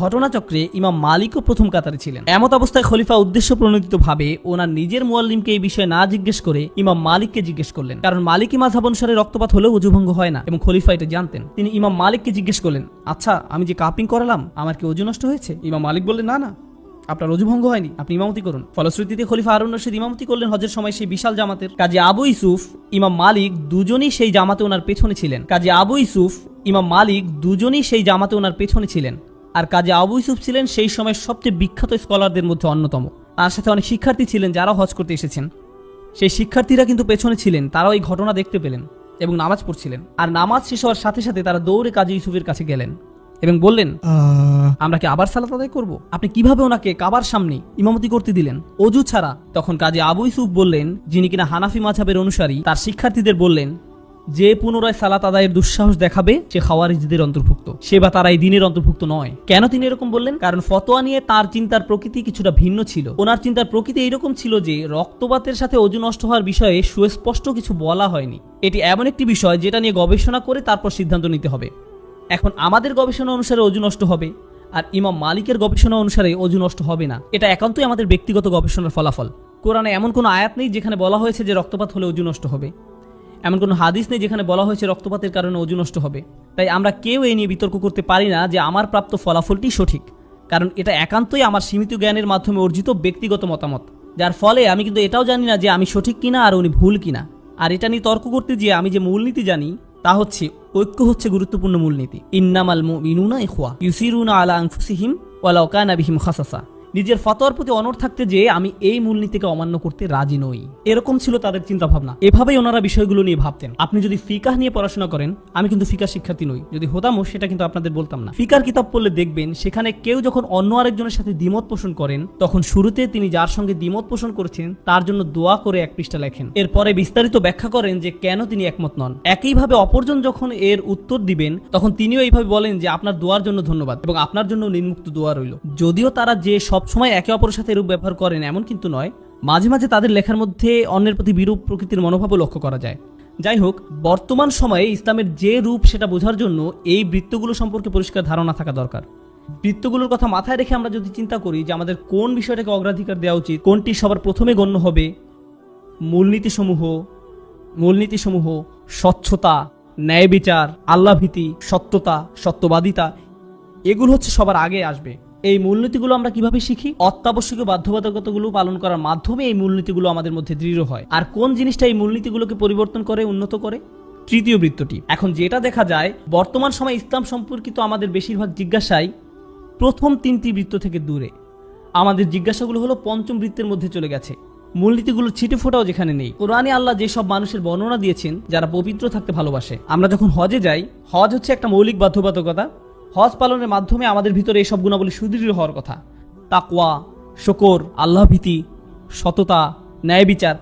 ঘটনাচক্রে ইমাম মালিকও প্রথম কাতারে ছিলেন। এমত অবস্থায় খলিফা উদ্দেশ্য প্রণোদিত ভাবে ওনার নিজের মুয়াল্লিমকে এই বিষয়ে না জিজ্ঞেস করে ইমাম মালিককে জিজ্ঞেস করলেন। কারণ মালিকী মাঝাব অনুসারে রক্তপাত হলেও অজুভঙ্গ হয় না এবং খলিফা এটা জানতেন। তিনি ইমাম মালিককে জিজ্ঞেস করলেন আচ্ছা আমি যে কাপিং করালাম, আমার কি অজু নষ্ট হয়েছে? ইমাম মালিক বললেন, না না, আপনার অজুভঙ্গ হয়নি, আপনি ইমামতি করুন। ফলশ্রুতিতে খলিফা হারুন রশিদ ইমামতি করলেন হজের সময় সেই বিশাল জামাতের। কাজী আবু ইসুফ ইমাম মালিক দুজনই সেই জামাতে ওনার পেছনে ছিলেন। কাজী আবু ইসুফ ইমাম মালিক দুজনই সেই জামাতে ওনার পেছনে ছিলেন। আর কাজী আবু ইসুফ ছিলেন সেই সময় সবচেয়ে বিখ্যাত স্কলারদের মধ্যে অন্যতম। তার সাথে অনেক শিক্ষার্থী ছিলেন যারা হজ করতে এসেছেন। সেই শিক্ষার্থীরা কিন্তু পেছনে ছিলেন তারাও এই ঘটনা দেখতে পেলেন এবং নামাজ পড়ছিলেন। আর নামাজ শেষ হওয়ার সাথে সাথে তারা দৌড়ে কাজী ইসুফের কাছে গেলেন এবং বললেন আমরা কি আবার সালাত আদায় করব? আপনি কীভাবে ওনাকে কাবার সামনে ইমামতি করতে দিলেন? অজু ছাড়া। তখন কাজী আবু ইসুফ বললেন যিনি কিনা হানাফি মাঝাবের অনুসারী তার শিক্ষার্থীদের বললেন যে পুনরায় সালাত আদায়ের দুঃসাহস দেখাবে, সে খাওয়ারিজদের অন্তর্ভুক্ত। সে বা তারা এই দিনের অন্তর্ভুক্ত নয়। কেন তিনি এরকম বললেন? কারণ ফতোয়া নিয়ে তার চিন্তার প্রকৃতি কিছুটা ভিন্ন ছিল। ওনার চিন্তার প্রকৃতি এইরকম ছিল যে, রক্তপাতের সাথে ওজন নষ্ট হওয়ার বিষয়ে সুস্পষ্ট কিছু বলা হয়নি। এটি এমন একটি বিষয় যেটা নিয়ে গবেষণা করে তারপর সিদ্ধান্ত নিতে হবে। এখন আমাদের গবেষণা অনুসারে অজু নষ্ট হবে, আর ইমাম মালিকের গবেষণা অনুসারে অজু নষ্ট হবে না। এটা একান্তই আমাদের ব্যক্তিগত গবেষণার ফলাফল। কোরআনে এমন কোনো আয়াত নেই যেখানে বলা হয়েছে যে রক্তপাত হলে অজু নষ্ট হবে। এমন কোনো হাদিস নেই যেখানে বলা হয়েছে রক্তপাতের কারণে অজু নষ্ট হবে। তাই আমরা কেউ এই নিয়ে বিতর্ক করতে পারি না যে আমার প্রাপ্ত ফলাফলটি সঠিক। কারণ এটা একান্তই আমার সীমিত জ্ঞানের মাধ্যমে অর্জিত ব্যক্তিগত মতামত। যার ফলে আমি কিন্তু এটাও জানি না যে আমি সঠিক কিনা আর উনি ভুল কিনা। আর এটা নিয়ে তর্ক করতে গিয়ে আমি যে মূলনীতি জানি, তা হচ্ছে ঐক্য হচ্ছে গুরুত্বপূর্ণ মূলনীতি। ইন্নামাল মুমিনুনা ইখওয়া, ইউসিরুনা আলা আনফুসিহিম ওয়ালাউ কানা বিহিম খাসাসা। নিজের ফতোয়ার প্রতি অনড় থাকতে যে আমি এই মূলনীতিকে অমান্য করতে রাজি নই। এরকম ছিল তাদের চিন্তা ভাবনা এভাবেই ওনারা বিষয়গুলো নিয়ে ভাবতেন। আপনি যদি ফিকাহ নিয়ে পড়াশোনা করেন, আমি কিন্তু ফিকার শিক্ষার্থী নই। যদি হতামও, সেটা কিন্তু আপনাদের বলতাম না। ফিকার কিতাব পড়লে দেখবেন, সেখানে কেউ যখন অন্য আরেকজনের সাথে দ্বিমত পোষণ করেন, তখন শুরুতে তিনি যার সঙ্গে দ্বিমত পোষণ করেছেন, তার জন্য দোয়া করে এক পৃষ্ঠা লেখেন। এরপরে বিস্তারিত ব্যাখ্যা করেন যে কেন তিনি একমত নন। একইভাবে অপরজন যখন এর উত্তর দিবেন, তখন তিনিও এইভাবে বলেন যে আপনার দোয়ার জন্য ধন্যবাদ এবং আপনার জন্য নির্মুক্ত দোয়া রইল। যদিও তারা যে সবসময় একে অপরের সাথে এরূপ ব্যবহার করেন, এমন কিন্তু নয়। মাঝে মাঝে তাদের লেখার মধ্যে অন্যের প্রতি বিরূপ প্রকৃতির মনোভাবও লক্ষ্য করা যায়। যাই হোক, বর্তমান সময়ে ইসলামের যে রূপ সেটা বোঝার জন্য এই বৃত্তগুলো সম্পর্কে পরিষ্কার ধারণা থাকা দরকার। বৃত্তগুলোর কথা মাথায় রেখে আমরা যদি চিন্তা করি যে আমাদের কোন বিষয়টাকে অগ্রাধিকার দেওয়া উচিত, কোনটি সবার প্রথমে গণ্য হবে, মূলনীতিসমূহ মূলনীতিসমূহ, স্বচ্ছতা, ন্যায় বিচার, আল্লাভীতি, সত্যতা, সত্যবাদিতা, এগুলো হচ্ছে সবার আগে আসবে। এই মূলনীতিগুলো আমরা কীভাবে শিখি? অত্যাবশ্যকীয় বাধ্যবাধকতাগুলো পালন করার মাধ্যমে এই মূলনীতিগুলো আমাদের মধ্যে দৃঢ় হয়। আর কোন জিনিসটা এই মূলনীতিগুলোকে পরিবর্তন করে, উন্নত করে? তৃতীয় বৃত্তটি। এখন যেটা দেখা যায়, বর্তমান সময় ইসলাম সম্পর্কিত আমাদের বেশিরভাগ জিজ্ঞাসাই প্রথম তিনটি বৃত্ত থেকে দূরে। আমাদের জিজ্ঞাসাগুলো হলো পঞ্চম বৃত্তের মধ্যে চলে গেছে। মূলনীতিগুলোর ছিটে ফোটাও যেখানে নেই। কোরআনে আল্লাহ যেসব মানুষের বর্ণনা দিয়েছেন, যারা পবিত্র থাকতে ভালোবাসে। আমরা যখন হজে যাই, হজ হচ্ছে একটা মৌলিক বাধ্যবাধকতা। হজ পালনের মাধ্যমে আমাদের ভিতরে এইসব গুণাবলী সুদৃঢ় হওয়ার কথা। তাকওয়া, শকর আল্লাহ ভীতি সততা ন্যায় বিচার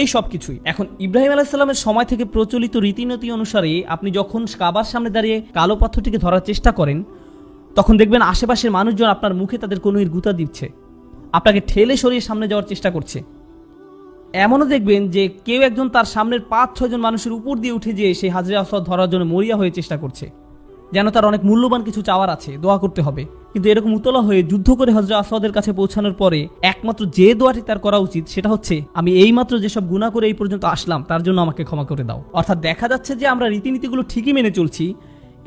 এই সব কিছুই। এখন ইব্রাহিম আলাইসাল্লামের সময় থেকে প্রচলিত রীতিনীতি অনুসারে আপনি যখন কাবার সামনে দাঁড়িয়ে কালো পাথরটিকে ধরার চেষ্টা করেন, তখন দেখবেন আশেপাশের মানুষজন আপনার মুখে তাদের কোনো গুতা দিচ্ছে, আপনাকে ঠেলে সরিয়ে সামনে যাওয়ার চেষ্টা করছে। এমনও দেখবেন যে কেউ একজন তার সামনের পাঁচ ছজন মানুষের উপর দিয়ে উঠে যেয়ে সেই হাজরে আসওয়াদ ধরার জন্য মরিয়া হয়ে চেষ্টা করছে। যেন তার অনেক মূল্যবান কিছু চাওয়ার আছে, দোয়া করতে হবে। কিন্তু এরকম উতলা হয়ে যুদ্ধ করে হজরত আসওয়াদের কাছে পৌঁছানোর পরে একমাত্র যে দোয়াটি তার করা উচিত সেটা হচ্ছে, আমি এইমাত্র যেসব গুণা করে এই পর্যন্ত আসলাম, তার জন্য আমাকে ক্ষমা করে দাও। অর্থাৎ দেখা যাচ্ছে যে আমরা রীতিনীতিগুলো ঠিকই মেনে চলছি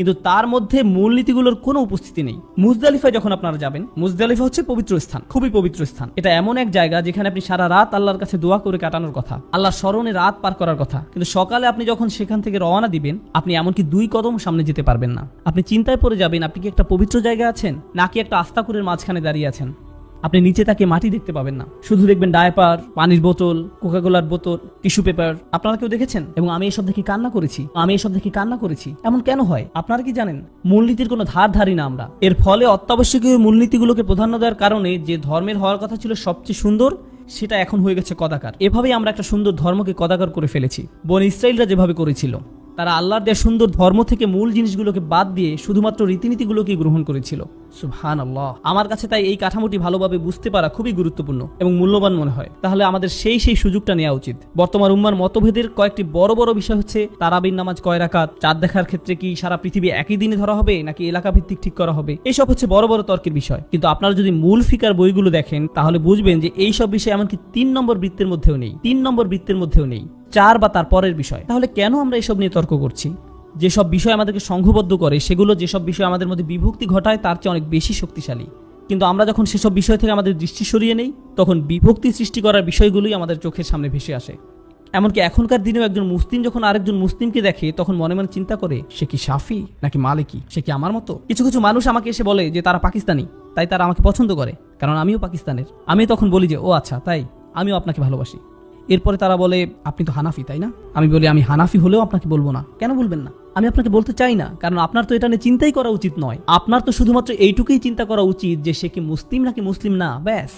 কিন্তু তার মধ্যে মূলনীতিগুলোর কোনো উপস্থিতি নেই। মুজদালিফায় যখন আপনারা যাবেন, মুজদালিফা হচ্ছে পবিত্র স্থান, খুবই পবিত্র স্থান। এটা এমন এক জায়গা যেখানে আপনি সারা রাত আল্লাহর কাছে দোয়া করে কাটানোর কথা আল্লাহ স্মরণে রাত পার করার কথা। কিন্তু সকালে আপনি যখন সেখান থেকে রওনা দিবেন, আপনি এমনকি দুই কদম সামনে যেতে পারবেন না। আপনি চিন্তায় পড়ে যাবেন, আপনি কি একটা পবিত্র জায়গা আছেন, নাকি একটা আস্তাকুরের মাঝখানে দাঁড়িয়ে আছেন? আপনি নিচে তাকে মাটি দেখতে পাবেন না। শুধু দেখবেন ডায়পার, পানির বোতল, কোকাকোলার বোতল, টিস্যু পেপার। আপনারা কেউ দেখেছেন? এবং আমি এসব দেখে কান্না করেছি। আমি এসব দেখে কান্না করেছি। এমন কেন হয়? আপনারা কি জানেন? মূলনীতির কোনো ধার ধারি না আমরা। এর ফলে অত্যাবশ্যকীয় মূলনীতিগুলোকে প্রাধান্য দেওয়ার কারণে যে ধর্মের হওয়ার কথা ছিল সবচেয়ে সুন্দর, সেটা এখন হয়ে গেছে কদাকার। এভাবেই আমরা একটা সুন্দর ধর্মকে কদাকার করে ফেলেছি। বন ইসরায়েলরা যেভাবে করেছিল, তারা আল্লাহর দেওয়া সুন্দর ধর্ম থেকে মূল জিনিসগুলোকে বাদ দিয়ে শুধুমাত্র রীতিনীতিগুলোকেই গ্রহণ করেছিল। আমার কাছে তাই এই কাঠামোটি ভালোভাবে বুঝতে পারা খুবই গুরুত্বপূর্ণ এবং মূল্যবান মনে হয়। তাহলে আমাদের সেই সেই সুযোগটা নেওয়া উচিত। বর্তমান উম্মার মতভেদের কয়েকটি বড় বড় বিষয় হচ্ছে তারাবির নামাজ কয় রাকাত, চাঁদ দেখার ক্ষেত্রে কি সারা পৃথিবী একই দিনে ধরা হবে, নাকি এলাকা ভিত্তিক ঠিক করা হবে? এইসব হচ্ছে বড় বড় তর্কের বিষয়। কিন্তু আপনারা যদি মূল ফিকার বইগুলো দেখেন, তাহলে বুঝবেন যে এই সব বিষয় এমনকি তিন নম্বর বৃত্তের মধ্যেও নেই। তিন নম্বর বৃত্তের মধ্যেও নেই। চার বা তার পরের বিষয়। তাহলে কেন আমরা এসব নিয়ে তর্ক করছি? যেসব বিষয় আমাদেরকে সংঘবদ্ধ করে, সেগুলো যেসব বিষয় আমাদের মধ্যে বিভক্তি ঘটায়, তার চেয়ে অনেক বেশি শক্তিশালী। কিন্তু আমরা যখন সেসব বিষয় থেকে আমাদের দৃষ্টি সরিয়ে নেই, তখন বিভক্তি সৃষ্টি করার বিষয়গুলোই আমাদের চোখের সামনে ভেসে আসে। এমনকি এখনকার দিনেও একজন মুসলিম যখন আরেকজন মুসলিমকে দেখে, তখন মনে মনে চিন্তা করে, সে কি সাফি নাকি মালিকি? সে কি আমার মতো? কিছু কিছু মানুষ আমাকে এসে বলে যে, তারা পাকিস্তানি, তাই তারা আমাকে পছন্দ করে, কারণ আমিও পাকিস্তানের। আমি তখন বলি যে, ও আচ্ছা তাই আমিও আপনাকে ভালোবাসি। এরপরে তারা বলে, আপনি তো হানাফি, তাই না? আমি বলি, আমি হানাফি হলেও আপনাকে বলব না। কেন বলবেন না? আমি আপনাকে বলতে চাই না, কারণ আপনার তো এটা নিয়ে চিন্তাই করা উচিত নয়। আপনার তো শুধুমাত্র এইটুকুই চিন্তা করা উচিত যে সে কি মুসলিম নাকি মুসলিম না, ব্যাস।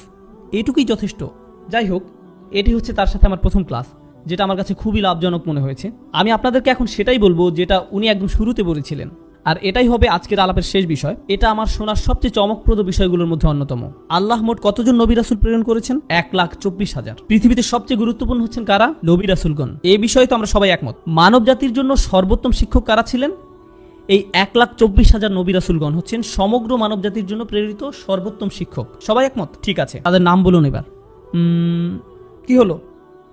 এইটুকুই যথেষ্ট। যাই হোক, এটি হচ্ছে তার সাথে আমার প্রথম ক্লাস, যেটা আমার কাছে খুবই লাভজনক মনে হয়েছে। আমি আপনাদেরকে এখন সেটাই বলব, যেটা উনি একদম শুরুতে বলেছিলেন। আর এটাই হবে আজকের আলাপের শেষ বিষয়। এটা আমার শোনার সবচেয়ে চমকপ্রদ বিষয়গুলোর মধ্যে অন্যতম। আল্লাহ মোট কতজন নবী রাসুল প্রেরণ করেছেন? এক লাখ চব্বিশ হাজার। পৃথিবীতে সবচেয়ে গুরুত্বপূর্ণ হচ্ছেন কারা? নবী রাসুলগণ। এই বিষয়ে তো আমরা সবাই একমত। মানব জাতির জন্য সর্বোত্তম শিক্ষক কারা ছিলেন? এই এক লাখ চব্বিশ হাজার নবী রাসুলগণ হচ্ছেন সমগ্র মানব জাতির জন্য প্রেরিত সর্বোত্তম শিক্ষক। সবাই একমত? ঠিক আছে। তাদের নাম বলুন এবার। কি হলো?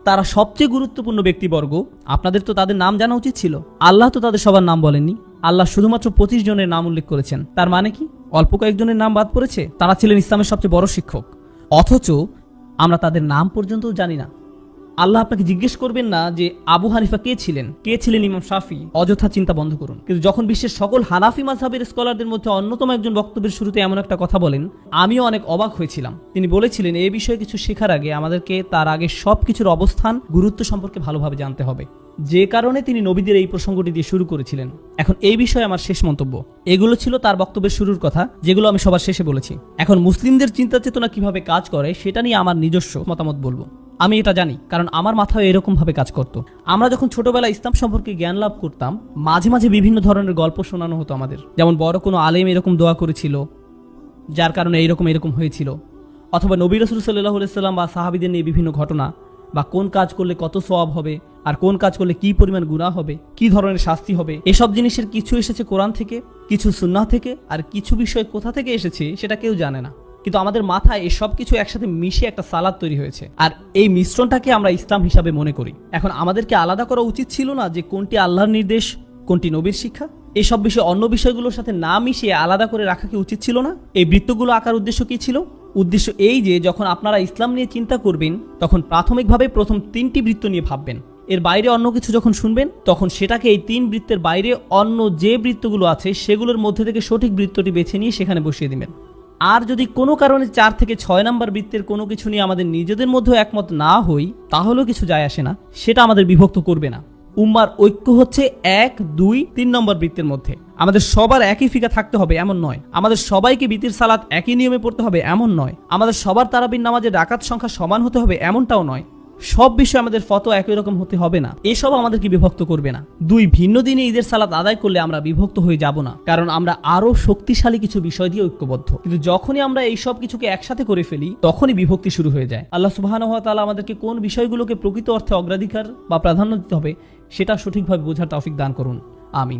তারা সবচেয়ে গুরুত্বপূর্ণ ব্যক্তিবর্গ। আপনাদের তো তাদের নাম জানা উচিত ছিল। আল্লাহ তো তাদের সবার নাম বলেননি। আল্লাহ শুধুমাত্র পঁচিশ জনের নাম উল্লেখ করেছেন। তার মানে কি? অল্প কয়েকজনের নাম বাদ পড়েছে? তারা ছিলেন ইসলামের সবচেয়ে বড় শিক্ষক। অথচ আমরা তাদের নাম পর্যন্ত জানি না। আল্লাহ আপনাকে জিজ্ঞেস করবেন না যে আবু হানিফা কে ছিলেন? কে ছিলেন ইমাম শাফি? অযথা চিন্তা বন্ধ করুন। কিন্তু যখন বিশ্বের সকল হানাফি মাঝহাবের স্কলারদের মধ্যে অন্যতম একজন বক্তব্যের শুরুতে এমন একটা কথা বলেন, আমিও অনেক অবাক হয়েছিলাম। তিনি বলেছিলেন, এ বিষয়ে কিছু শেখার আগে আমাদেরকে তার আগে সব কিছুর অবস্থান, গুরুত্ব সম্পর্কে ভালোভাবে জানতে হবে। যে কারণে তিনি নবীদের এই প্রসঙ্গটি দিয়ে শুরু করেছিলেন। এখন এই বিষয়ে আমার শেষ মন্তব্য। এগুলো ছিল তার বক্তব্যের শুরুর কথা, যেগুলো আমি সবার শেষে বলেছি। এখন মুসলিমদের চিন্তা চেতনা কীভাবে কাজ করে, সেটা নিয়ে আমার নিজস্ব মতামত বলব। আমি এটা জানি, কারণ আমার মাথায় এরকম ভাবে কাজ করত। আমরা যখন ছোটবেলায় ইসলাম সম্পর্কে জ্ঞান লাভ করতাম, মাঝে মাঝে বিভিন্ন ধরনের গল্প শোনানো হতো আমাদের। যেমন বড় কোনো আলেম এরকম দোয়া করেছিল, যার কারণে এইরকম এরকম হয়েছিল। অথবা নবী রসুল সাল্লাহ সাল্লাম বা সাহাবিদের নিয়ে বিভিন্ন ঘটনা, বা কোন কাজ করলে কত সওয়াব হবে আর কোন কাজ করলে কি পরিমাণ গুণা হবে, কি ধরনের শাস্তি হবে, এসব জিনিসের কিছু এসেছে কোরআন থেকে, কিছু সুন্নাহ থেকে, আর কিছু বিষয় কোথা থেকে এসেছে সেটা কেউ জানে না। কিন্তু আমাদের মাথায় এসব কিছু একসাথে মিশে একটা সালাদ তৈরি হয়েছে। আর এই মিশ্রণটাকে আমরা ইসলাম হিসাবে মনে করি। এখন আমাদেরকে আলাদা করা উচিত ছিল না যে কোনটি আল্লাহর নির্দেশ, কোনটি নবীর শিক্ষা। এসব বিষয় অন্য বিষয়গুলোর সাথে না মিশিয়ে আলাদা করে রাখা কি উচিত ছিল না? এই বৃত্তগুলো আঁকার উদ্দেশ্য কি ছিল? উদ্দেশ্য এই যে যখন আপনারা ইসলাম নিয়ে চিন্তা করবেন, তখন প্রাথমিকভাবে প্রথম তিনটি বৃত্ত নিয়ে ভাববেন। এর বাইরে অন্য কিছু যখন শুনবেন, তখন সেটাকে এই তিন বৃত্তের বাইরে অন্য যে বৃত্তগুলো আছে, সেগুলোর মধ্যে থেকে সঠিক বৃত্তটি বেছে নিয়ে সেখানে বসিয়ে দিবেন। আর যদি কোনো কারণে চার থেকে ছয় নম্বর বৃত্তের কোনো কিছু নিয়ে আমাদের নিজেদের মধ্যে একমত না হই, তাহলেও কিছু যায় আসে না। সেটা আমাদের বিভক্ত করবে না। উম্মার ঐক্য হচ্ছে এক, দুই, তিন নম্বর বৃত্তের মধ্যে। আমাদের সবার একই ফিকা থাকতে হবে, এমন নয়। আমাদের সবাইকে বিতির সালাত একই নিয়মে পড়তে হবে, এমন নয়। আমাদের সবার তারাবির নামাজের ডাকাত সংখ্যা সমান হতে হবে, এমনটাও নয়। সব বিষয়ে আমাদের ফটো একই রকম হতে হবে না। এসব আমাদেরকে বিভক্ত করবে না। দুই, ভিন্ন দিনে ঈদের সালাত আদায় করলে আমরা বিভক্ত হয়ে যাব না, কারণ আমরা আরও শক্তিশালী কিছু বিষয় দিয়ে ঐক্যবদ্ধ। কিন্তু যখনই আমরা এই সব কিছুকে একসাথে করে ফেলি, তখনই বিভক্তি শুরু হয়ে যায়। আল্লাহ সুবাহ আমাদেরকে কোন বিষয়গুলোকে প্রকৃত অর্থে অগ্রাধিকার বা প্রাধান্য দিতে হবে, সেটা সঠিকভাবে বোঝার তৌফিক দান করুন। আমিন।